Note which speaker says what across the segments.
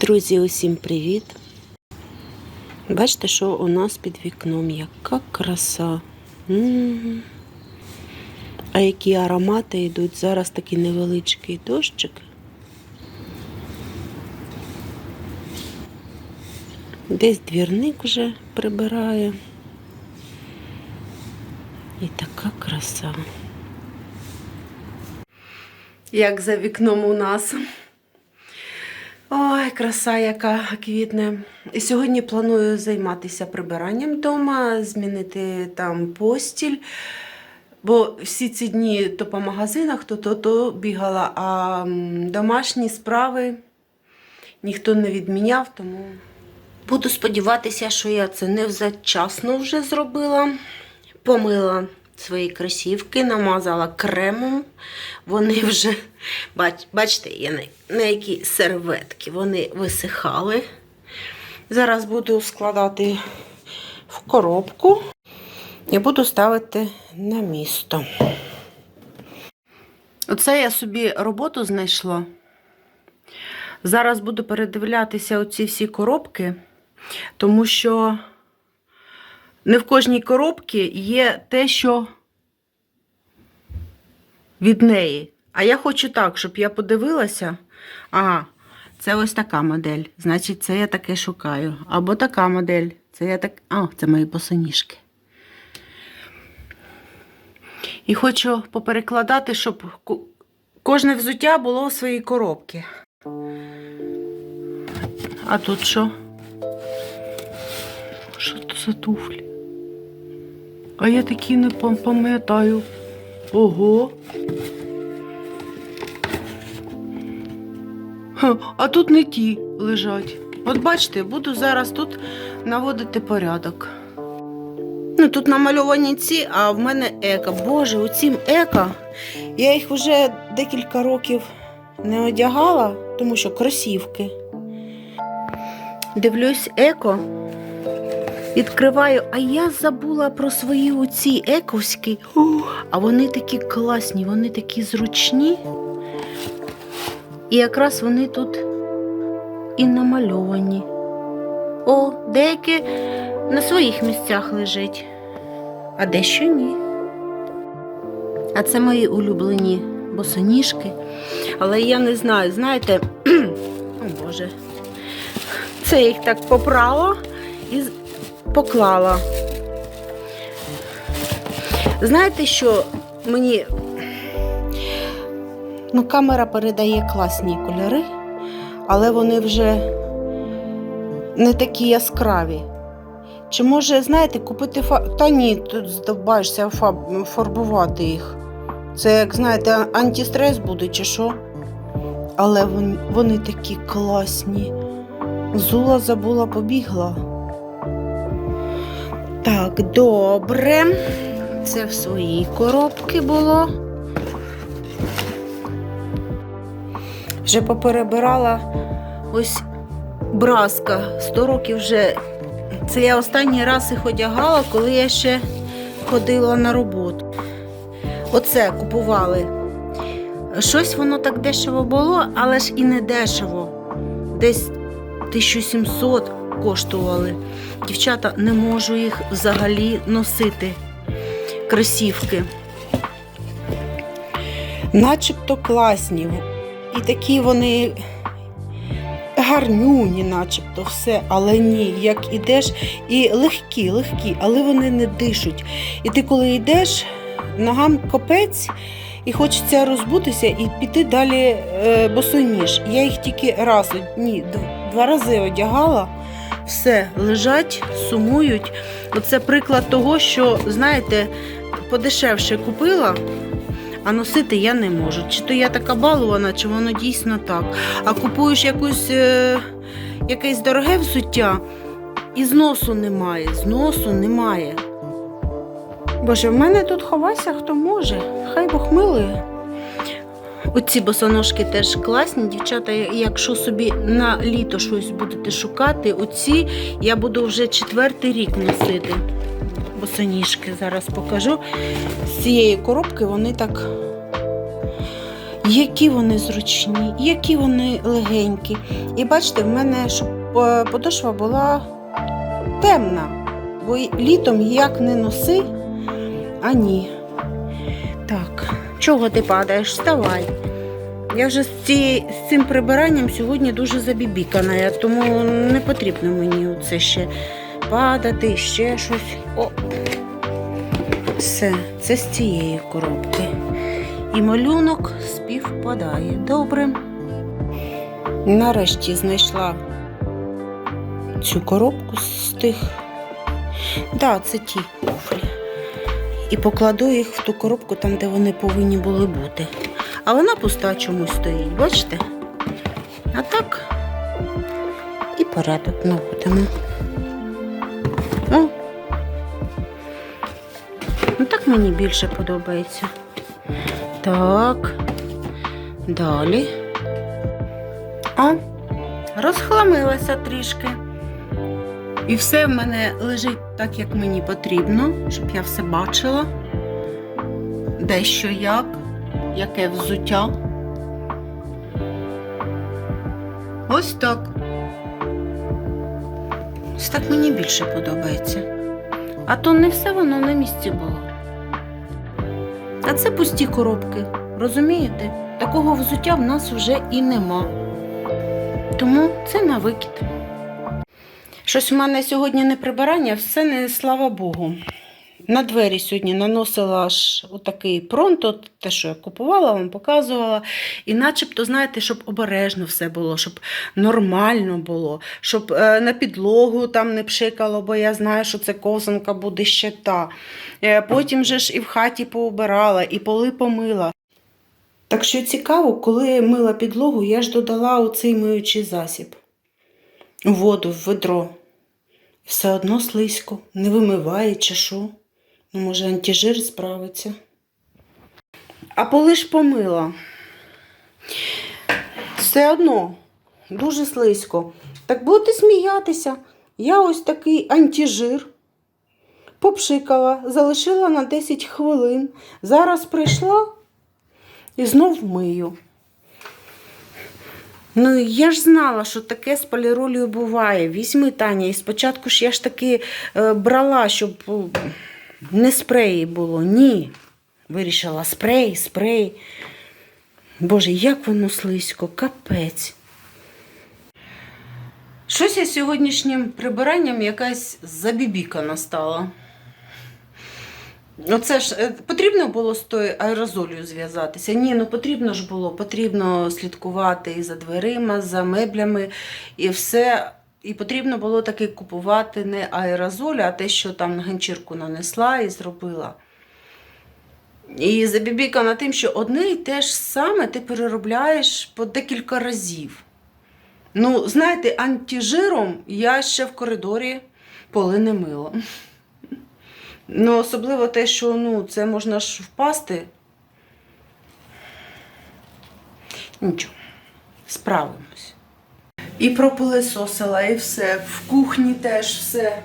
Speaker 1: Друзі, усім привіт! Бачите, що у нас під вікном, яка краса. М. А які аромати йдуть. Зараз такий невеличкий дощик. Десь двірник вже прибирає. І така краса. Як за вікном у нас. Ой, краса, яка квітне. І сьогодні планую займатися прибиранням вдома, змінити там постіль. Бо всі ці дні то по магазинах, то то, то бігала, а домашні справи ніхто не відміняв, тому буду сподіватися, що я це невзачасно вже зробила. Помила свої кросівки, намазала кремом. Вони вже, бач, бачите, є на, на які серветки, вони висихали. Зараз буду складати в коробку і буду ставити на місто. Оце я собі роботу знайшла. Зараз буду передивлятися оці всі коробки, тому що не в кожній коробці є те, що від неї. А я хочу так, щоб я подивилася. Ага, це ось така модель. Значить, це я таке шукаю. Або така модель. Це я так. А, це мої босоніжки. І хочу поперекладати, щоб кожне взуття було у своїй коробці. А тут що? Що це за туфлі? А я такі не пам'ятаю. Ого. А тут не ті лежать. От бачите, буду зараз тут наводити порядок. Ну, тут намальовані ці, а в мене еко. Боже, оцім еко. Я їх вже декілька років не одягала, тому що кросівки. Дивлюсь еко. Відкриваю, а я забула про свої оці ековські. А вони такі класні, вони такі зручні. І якраз вони тут і намальовані. О, деякі на своїх місцях лежить, а дещо ні. А це мої улюблені босоніжки. Але я не знаю, знаєте, о Боже, це їх так попрала і поклала. Знаєте, що мені ну, камера передає класні кольори, але вони вже не такі яскраві. Чи може, знаєте, купити фарб... Та ні, тут здобаєшся фарбувати їх. Це, як знаєте, антистрес буде чи що. Але вони, вони такі класні. Зула забула, побігла. Так, добре. Це в своїй коробці було. Вже поперебирала ось браска. 100 років вже. Це я останній раз їх одягала, коли я ще ходила на роботу. Оце купували. Щось воно так дешево було, але ж і не дешево. Десь 1700 коштували. Дівчата, не можу їх взагалі носити. Кросівки. Начебто класні. І такі вони гарнюні, начебто все, але ні, як ідеш, і легкі, легкі, але вони не дишуть. І ти, коли йдеш, ногам копець, і хочеться розбутися і піти далі е, босоніж. Я їх тільки раз, ні, два рази одягала, все, лежать, сумують. Оце приклад того, що, знаєте, подешевше купила. А носити я не можу. Чи то я така балована, чи воно дійсно так. А купуєш якусь, е, якесь дороге взуття, і зносу немає. Зносу немає. Боже, в мене тут ховайся, хто може. Хай Бог милує. Оці босоножки теж класні. Дівчата, якщо собі на літо щось будете шукати, оці я буду вже четвертий рік носити. Босоніжки зараз покажу. З цієї коробки вони так Які вони зручні, які вони легенькі. І бачите, в мене е, подошва була темна, бо літом як не носи, а ні. Так, чого ти падаєш? Вставай. Я вже з, ці, з цим прибиранням сьогодні дуже забібікана, тому не потрібно мені це ще падати, ще щось. О. Все, це з цієї коробки. І малюнок співпадає. Добре. Нарешті знайшла цю коробку з тих. Так, да, це ті куфлі. І покладу їх в ту коробку там, де вони повинні були бути. А вона пуста чомусь стоїть, бачите? А так і порядок наводимо. О! Ну так мені більше подобається. Так. Далі. А, розхламилася трішки. І все в мене лежить так, як мені потрібно, щоб я все бачила. Де що як, яке взуття. Ось так. Ось так мені більше подобається. А то не все воно на місці було. А це пусті коробки. Розумієте? Такого взуття в нас вже і нема. Тому це на викид. Щось у мене сьогодні не прибирання, все не слава Богу. На двері сьогодні наносила аж отакий пронто, те, що я купувала, вам показувала. І начебто, знаєте, щоб обережно все було, щоб нормально було, щоб е, на підлогу там не пшикало, бо я знаю, що це ковзанка буде ще та. Е, потім же ж і в хаті поубирала, і поли помила. Так що цікаво, коли мила підлогу, я ж додала оцей миючий засіб. Воду, в ведро. Все одно слизько, не вимиває чи що. Ну, може, антижир справиться. А поли ж помила. Все одно дуже слизько. Так будете сміятися. Я ось такий антижир попшикала, залишила на 10 хвилин. Зараз прийшла і знов мию. Ну, я ж знала, що таке з поліролью буває. Візьми, Таня, і спочатку ж я ж таки е, брала, щоб е, не спреї було. Ні. Вирішила спрей, спрей. Боже, як воно слизько, капець. Щось я сьогоднішнім прибиранням якась забібікана стала. Оце ж е, потрібно було з тою аерозолью зв'язатися. Ні, ну потрібно ж було, потрібно слідкувати і за дверима, за меблями, і все. І потрібно було таки купувати не аерозоль, а те, що там ганчірку нанесла і зробила. І забібікана тим, що одне і те ж саме ти переробляєш по декілька разів. Ну, знаєте, антижиром я ще в коридорі поли не мила. Ну, особливо те, що ну, це можна ж впасти. Нічого, справимось. І пропилисосила, і все. В кухні теж все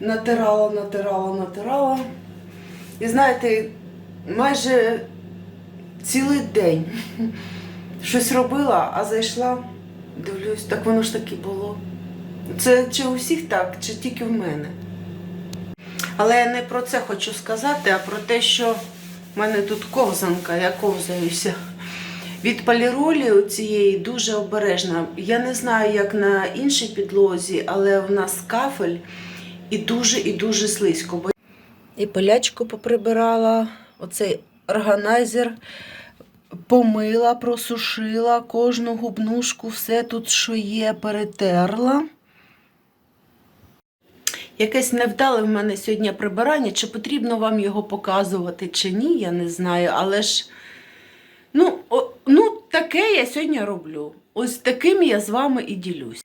Speaker 1: натирала, натирала, натирала. І знаєте, майже цілий день щось робила, а зайшла, дивлюсь, так воно ж таки було. Це чи у всіх так, чи тільки в мене. Але я не про це хочу сказати, а про те, що в мене тут ковзанка, я ковзаюся. Від поліролі цієї дуже обережна. Я не знаю, як на іншій підлозі, але в нас кафель і дуже і дуже слизько. І полячку поприбирала, оцей органайзер помила, просушила кожну губнушку, все тут, що є, перетерла. Якесь невдале в мене сьогодні прибирання. Чи потрібно вам його показувати, чи ні, я не знаю. Але ж, ну, о, ну таке я сьогодні роблю. Ось таким я з вами і ділюсь.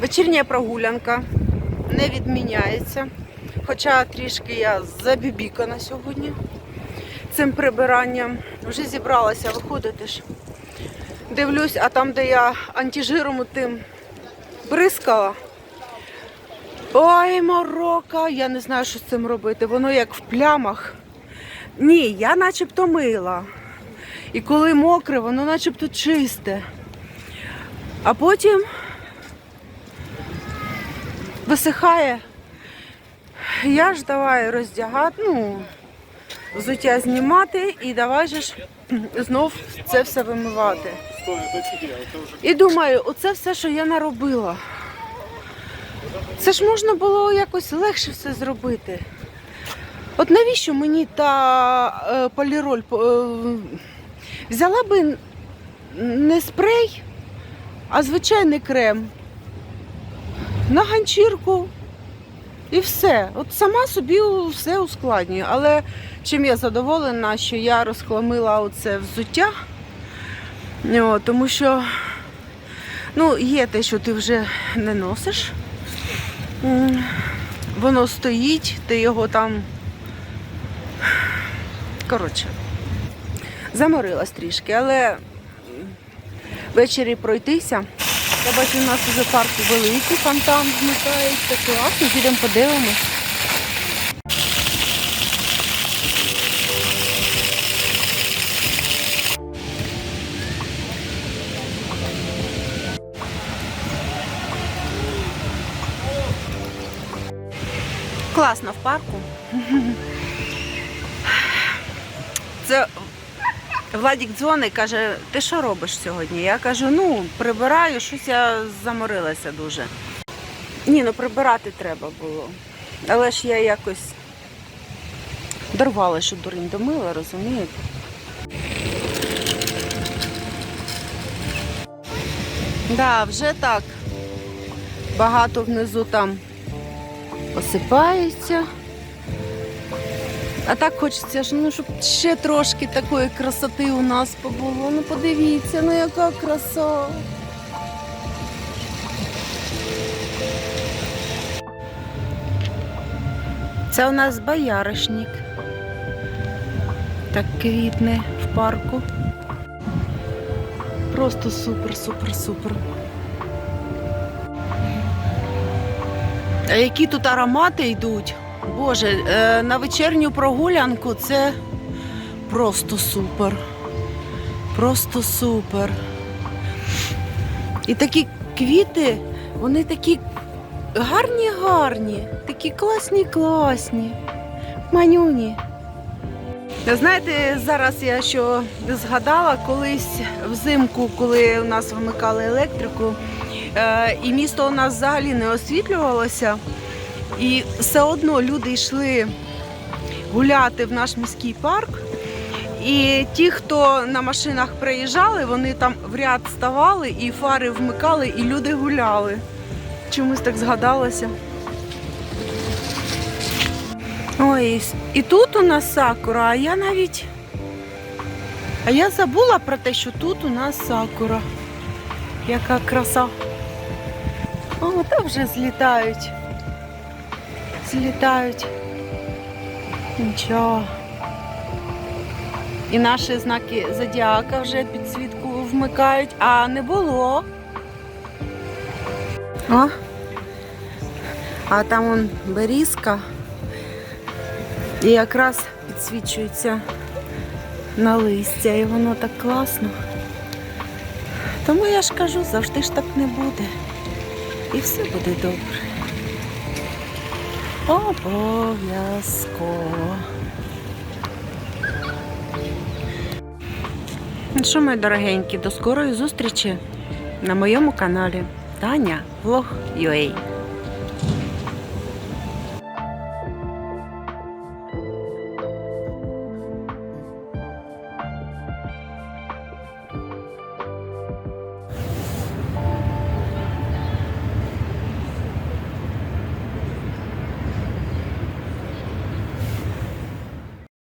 Speaker 1: Вечірня прогулянка не відміняється. Хоча трішки я забібікана сьогодні цим прибиранням. Вже зібралася виходити ж. Дивлюсь, а там, де я антижиром тим бризкала. Ой, морока, я не знаю, що з цим робити. Воно як в плямах. Ні, я начебто мила. І коли мокре, воно начебто чисте. А потім висихає. Я ж давай роздягати, ну, взуття знімати і давай же ж знов це все вимивати. І думаю, оце все, що я наробила. Це ж можна було якось легше все зробити. От навіщо мені та е, поліроль? Е, взяла би не спрей, а звичайний крем. На ганчірку і все. От сама собі все ускладнюю. Але чим я задоволена, що я розхламила оце взуття. О, тому що ну, є те, що ти вже не носиш. Воно стоїть, ти його там. Коротше, заморилась трішки, але ввечері пройтися. Я бачу, у нас вже в парку великий фонтан вмикається. Класно, підемо подивимось. Класно в парку. Це Владік дзвонить, каже, ти що робиш сьогодні? Я кажу, ну, прибираю, щось я заморилася дуже. Ні, ну прибирати треба було. Але ж я якось дорвала, що дурень домила, розумієте? Да, вже так. Багато внизу там осипається. А так хочеться, ну, щоб ще трошки такої красоти у нас побуло. Ну подивіться, ну яка краса. Це у нас бояришник. Так квітне в парку. Просто супер, супер, супер. Які тут аромати йдуть? Боже, е, на вечірню прогулянку це просто супер. Просто супер. І такі квіти, вони такі гарні, гарні, такі класні, класні. Манюні. Знаєте, зараз я що згадала колись взимку, коли у нас вмикали електрику, і місто у нас взагалі не освітлювалося. І все одно люди йшли гуляти в наш міський парк. І ті, хто на машинах приїжджали, вони там в ряд ставали і фари вмикали, і люди гуляли. Чомусь так згадалося. Ой, і тут у нас сакура, а я навіть. А я забула про те, що тут у нас сакура. Яка краса. О, там вже злітають. Злітають. Нічого. І наші знаки зодіака вже підсвітку вмикають, а не було. О. А там он берізка. І якраз підсвічується на листя, і воно так класно. Тому я ж кажу, завжди ж так не буде. І все буде добре. Обов'язково. Ну Що, мої дорогенькі, до скорої зустрічі на моєму каналі Таня Влог.ua